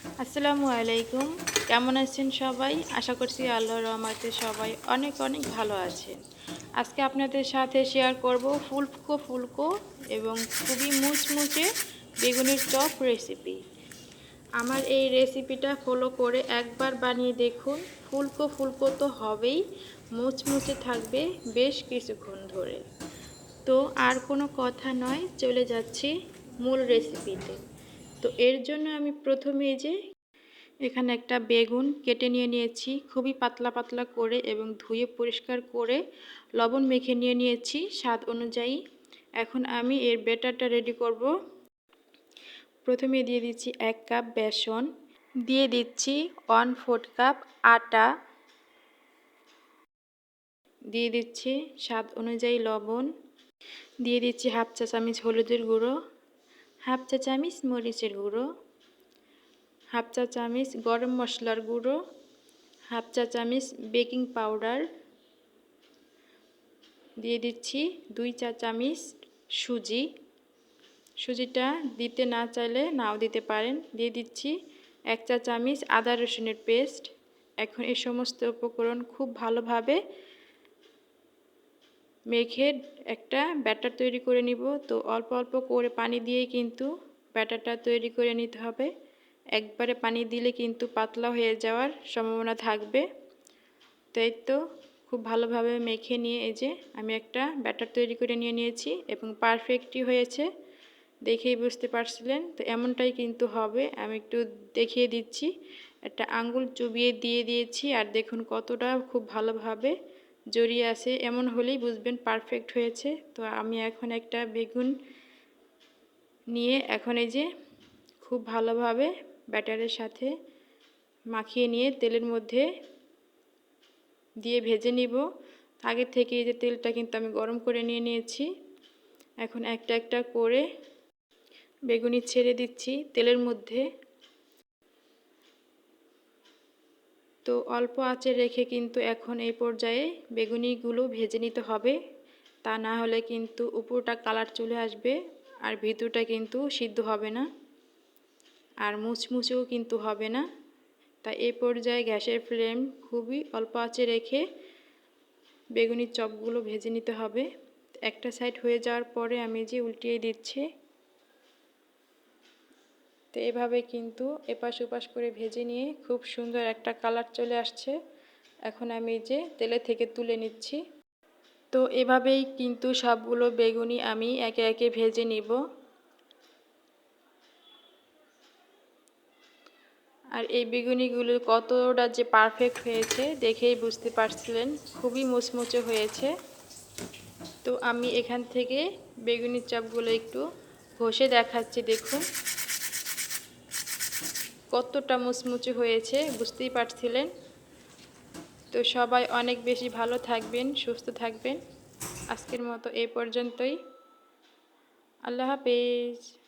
আসসালামু আলাইকুম। কেমন আছেন সবাই? আশা করছি আল্লাহর রহমাতে সবাই অনেক অনেক ভালো আছেন। আজকে আপনাদের সাথে শেয়ার করব ফুলকো ফুলকো এবং খুবই মুচমুচে বেগুনের চপ রেসিপি আমার এই রেসিপিটা ফলো করে একবার বানিয়ে দেখুন। ফুলকো ফুলকো তো হবেই, মুচমুচে থাকবে বেশ কিছুক্ষণ ধরে। তো আর কোনো কথা নয়, চলে যাচ্ছি মূল রেসিপিতে তো এর জন্য আমি প্রথমে যে এখানে একটা বেগুন কেটে নিয়ে নিয়েছি, খুবই পাতলা পাতলা করে এবং ধুয়ে পরিষ্কার করে লবণ মেখে নিয়ে নিয়েছি স্বাদ অনুযায়ী। এখন আমি এর বেটারটা রেডি করব। প্রথমে দিয়ে দিচ্ছি এক কাপ বেসন, দিয়ে দিচ্ছি ওয়ান ফোর্থ কাপ আটা, দিয়ে দিচ্ছি স্বাদ অনুযায়ী লবণ, দিয়ে দিচ্ছি হাফ চা চামচ হলুদের গুঁড়ো হাফ চা চামচ মরিচের গুঁড়ো, হাফ চা চামচ গরম মশলার গুঁড়ো, হাফ চা চামচ বেকিং পাউডার। দিয়ে দিচ্ছি দুই চা চামচ সুজি। সুজিটা দিতে না চাইলে নাও দিতে পারেন। দিয়ে দিচ্ছি এক চা চামচ আদা রসুনের পেস্ট। এখন এই সমস্ত উপকরণ খুব ভালোভাবে মেখে একটা ব্যাটার তৈরি করে নিব। তো অল্প অল্প করে পানি দিয়েই কিন্তু ব্যাটারটা তৈরি করে নিতে হবে। একবারে পানি দিলে কিন্তু পাতলা হয়ে যাওয়ার সম্ভাবনা থাকবে। তাই তো খুব ভালোভাবে মেখে নিয়ে এই যে আমি একটা ব্যাটার তৈরি করে নিয়ে নিয়েছি এবং পারফেক্টই হয়েছে। দেখেই বুঝতে পারছিলেন। তো এমনটাই কিন্তু হবে। আমি একটু দেখিয়ে দিচ্ছি। একটা আঙ্গুল চুবিয়ে দিয়ে দিয়েছি। আর দেখুন কতটা খুব ভালোভাবে জড়িয়ে আছে। এমন হলেই বুঝবেন পারফেক্ট হয়েছে। তো আমি এখন একটা বেগুন নিয়ে এখন এই যে খুব ভালোভাবে ব্যাটারের সাথে মাখিয়ে নিয়ে তেলের মধ্যে দিয়ে ভেজে নিব। আগে থেকে এই যে তেলটা কিন্তু আমি গরম করে নিয়ে নিয়েছি। এখন একটা একটা করে বেগুনি ছেড়ে দিচ্ছি তেলের মধ্যে। তো অল্প আঁচে রেখে কিন্তু এখন এই পর্যায়ে বেগুনিগুলো ভেজে নিতে হবে। তা না হলে কিন্তু উপরটা কালার চলে আসবে আর ভিতরটা কিন্তু সিদ্ধ হবে না আর মুচমুচেও কিন্তু হবে না। তাই এই পর্যায়ে গ্যাসের ফ্লেম খুবই অল্প আঁচে রেখে বেগুনির চপগুলো ভেজে নিতে হবে। একটা সাইড হয়ে যাওয়ার পরে আমি যে উল্টিয়ে দিচ্ছি তো এভাবে কিন্তু এপাশ ওপাশ করে ভেজে নিয়ে খুব সুন্দর একটা কালার চলে আসছে। এখন আমি যে তেলে থেকে তুলে নিচ্ছি। তো এভাবেই কিন্তু সবগুলো বেগুনি আমি একে একে ভেজে নিব। আর এই বেগুনিগুলো কতটা যে পারফেক্ট হয়েছে দেখেই বুঝতে পারছিলেন, খুবই মুচমুচে হয়েছে। তো আমি এখান থেকে বেগুনির চপগুলো একটু ঘষে দেখাচ্ছি, দেখুন। কতটা মুচমুচে হয়েছে বুঝতেই পারছিলেন। তো সবাই অনেক বেশি ভালো থাকবেন, সুস্থ থাকবেন। আজকের মতো এই পর্যন্তই। আল্লাহ হাফেজ।